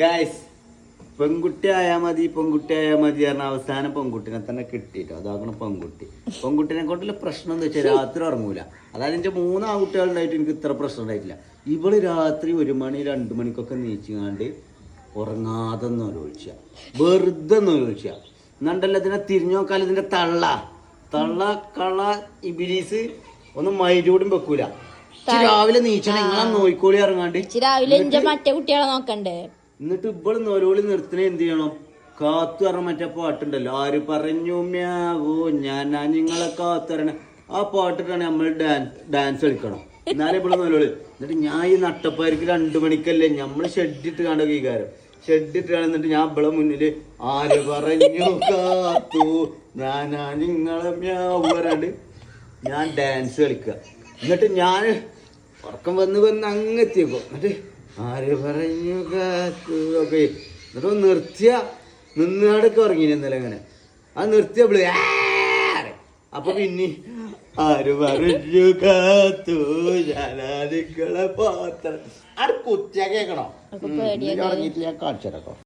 Guys പെൺകുട്ടി ആയാ മതി പെൺകുട്ടി ആയാ മതി പറഞ്ഞ അവസാനം പെൺകുട്ടിനെ തന്നെ കിട്ടിട്ടോ. അതാകണം പെൺകുട്ടി. പെൺകുട്ടിനെ കൊണ്ടുള്ള പ്രശ്നം എന്താ വെച്ചാൽ രാത്രി ഉറങ്ങൂല. അതായത് എന്റെ മൂന്ന് ആൺകുട്ടികളുണ്ടായിട്ട് എനിക്ക് ഇത്ര പ്രശ്നം ഉണ്ടായിട്ടില്ല. ഇവൾ രാത്രി ഒരു മണി രണ്ട് മണിക്കൊക്കെ നീച്ചുകാണ്ട് ഉറങ്ങാതെ ഒഴിച്ച വെറുതെ ഒഴിച്ച എന്നുണ്ടല്ലോ ഇതിനെ തിരിഞ്ഞു നോക്കാൻ ഇതിന്റെ തള്ള. തള്ള കള ഇബിലീസ് ഒന്നും മൈരൂടും വെക്കൂല. രാവിലെ നീച്ചണം നിങ്ങളാ നോയിക്കോളി ഇറങ്ങാണ്ട് രാവിലെ മറ്റേ കുട്ടികളെ നോക്കണ്ടേ? എന്നിട്ട് ഇപ്പോൾ നോലോളി നിർത്തണേ എന്ത് ചെയ്യണം? കാത്തു പറഞ്ഞ മറ്റേ പാട്ടുണ്ടല്ലോ. ആര് പറഞ്ഞു മ്യാവോ ഞാൻ നിങ്ങളെ കാത്തു ആ പാട്ടിട്ടാണ് നമ്മൾ ഡാൻസ് ഡാൻസ് കളിക്കണം. എന്നാലേ ഇവിടെ നോലോളി. എന്നിട്ട് ഞാൻ ഈ നട്ടപ്പാരിക്ക് രണ്ടു മണിക്കല്ലേ നമ്മൾ ഷെഡിട്ട് കാണുക ഈ കാര്യം ഷെഡിട്ട് കാണുന്നിട്ട് ഞാൻ ഇവിടെ മുന്നിൽ ആര് പറഞ്ഞു കാത്തു ഞാൻ നിങ്ങളെ മ്യാവോ പറയാണ്ട് ഞാൻ ഡാൻസ് കളിക്കുക. എന്നിട്ട് ഞാൻ ഉറക്കം വന്ന് വന്ന് അങ്ങെത്തിയപ്പോ എന്നിട്ട് ആര് പറഞ്ഞു കാത്തു ഒക്കെ എന്നിട്ട് നിർത്തിയ നിന്നാടൊക്കെ ഇറങ്ങി ഇന്നലെ അങ്ങനെ ആ വിളി അപ്പൊ പിന്നെ ആര് പറഞ്ഞു കാത്തു ഞാനാദിക്കളെ പാത്രം. അത് കുത്തിയാ കേക്കണോ? ഉറങ്ങിയിട്ട് ഞാൻ കാണിച്ചു തരാം